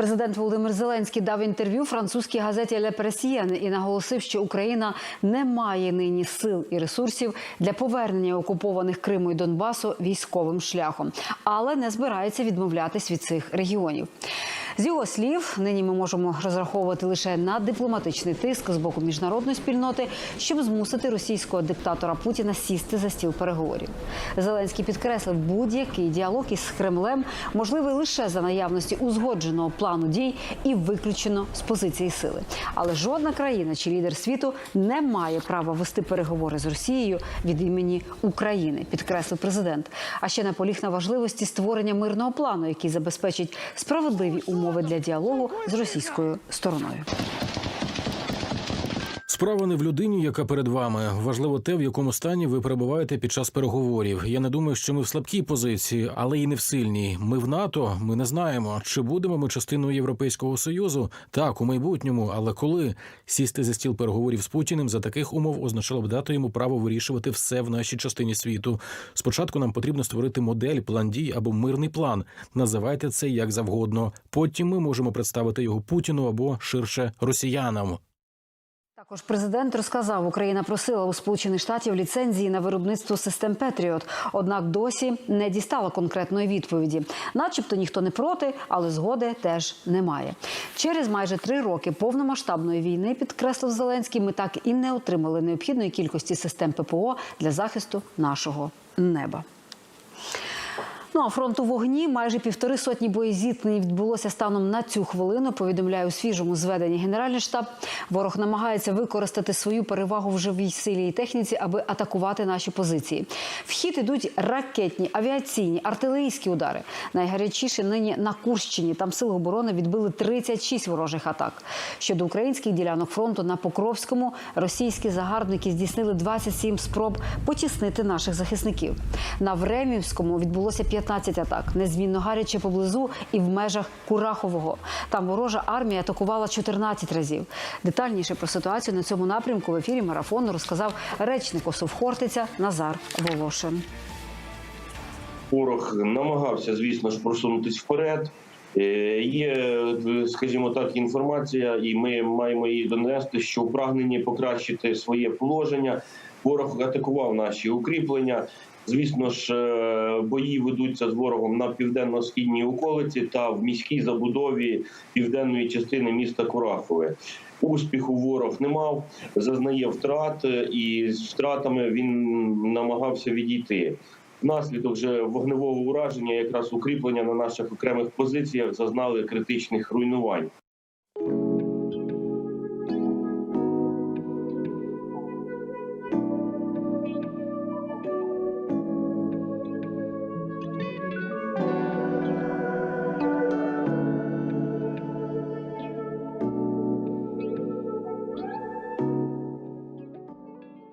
Президент Володимир Зеленський дав інтерв'ю французькій газеті «Ле Пресієн» і наголосив, що Україна не має нині сил і ресурсів для повернення окупованих Криму і Донбасу військовим шляхом, але не збирається відмовлятись від цих регіонів. З його слів, нині ми можемо розраховувати лише на дипломатичний тиск з боку міжнародної спільноти, щоб змусити російського диктатора Путіна сісти за стіл переговорів. Зеленський підкреслив, будь-який діалог із Кремлем можливий лише за наявності узгодженого плану дій і виключено з позиції сили. Але жодна країна чи лідер світу не має права вести переговори з Росією від імені України, підкреслив президент. А ще наполіг на важливості створення мирного плану, який забезпечить справедливі умови для діалогу з російською стороною. Справа не в людині, яка перед вами. Важливо те, в якому стані ви перебуваєте під час переговорів. Я не думаю, що ми в слабкій позиції, але і не в сильній. Ми в НАТО. Ми не знаємо, чи будемо ми частиною Європейського союзу. Так, у майбутньому, але коли сісти за стіл переговорів з Путіним за таких умов означало б дати йому право вирішувати все в нашій частині світу. Спочатку нам потрібно створити модель, план дій або мирний план. Називайте це як завгодно. Потім ми можемо представити його Путіну або ширше росіянам. Також президент розказав, Україна просила у Сполучених Штатів ліцензії на виробництво систем Петріот. Однак досі не дістала конкретної відповіді. Начебто ніхто не проти, але згоди теж немає. Через майже три роки повномасштабної війни, підкреслив Зеленський, ми так і не отримали необхідної кількості систем ППО для захисту нашого неба. Ну а фронт у вогні майже півтори сотні боєзіткнень відбулося станом на цю хвилину. Повідомляє у свіжому зведенні Генеральний штаб. Ворог намагається використати свою перевагу в живій силі і техніці, аби атакувати наші позиції. В хід ідуть ракетні, авіаційні, артилерійські удари. Найгарячіше нині на Курщині. Там сили оборони відбили 36 ворожих атак. Щодо українських ділянок фронту на Покровському російські загарбники здійснили 27 спроб потіснити наших захисників. На Времівському відбулося 15 атак, незмінно гаряче поблизу і в межах Курахового. Там ворожа армія атакувала 14 разів. Детальніше про ситуацію на цьому напрямку в ефірі марафону розказав речник ОСУВ Хортиця Назар Волошин. Ворог намагався, звісно ж, просунутись вперед. Е, Є, е, скажімо так, інформація, і ми маємо її донести, що у прагненні покращити своє положення. Ворог атакував наші укріплення. Звісно ж, е, бої ведуться з ворогом на південно-східній околиці та в міській забудові південної частини міста Курахове. Успіху ворог не мав, зазнає втрат, і з втратами він намагався відійти. Внаслідок вже вогневого ураження, якраз укріплення на наших окремих позиціях зазнали критичних руйнувань.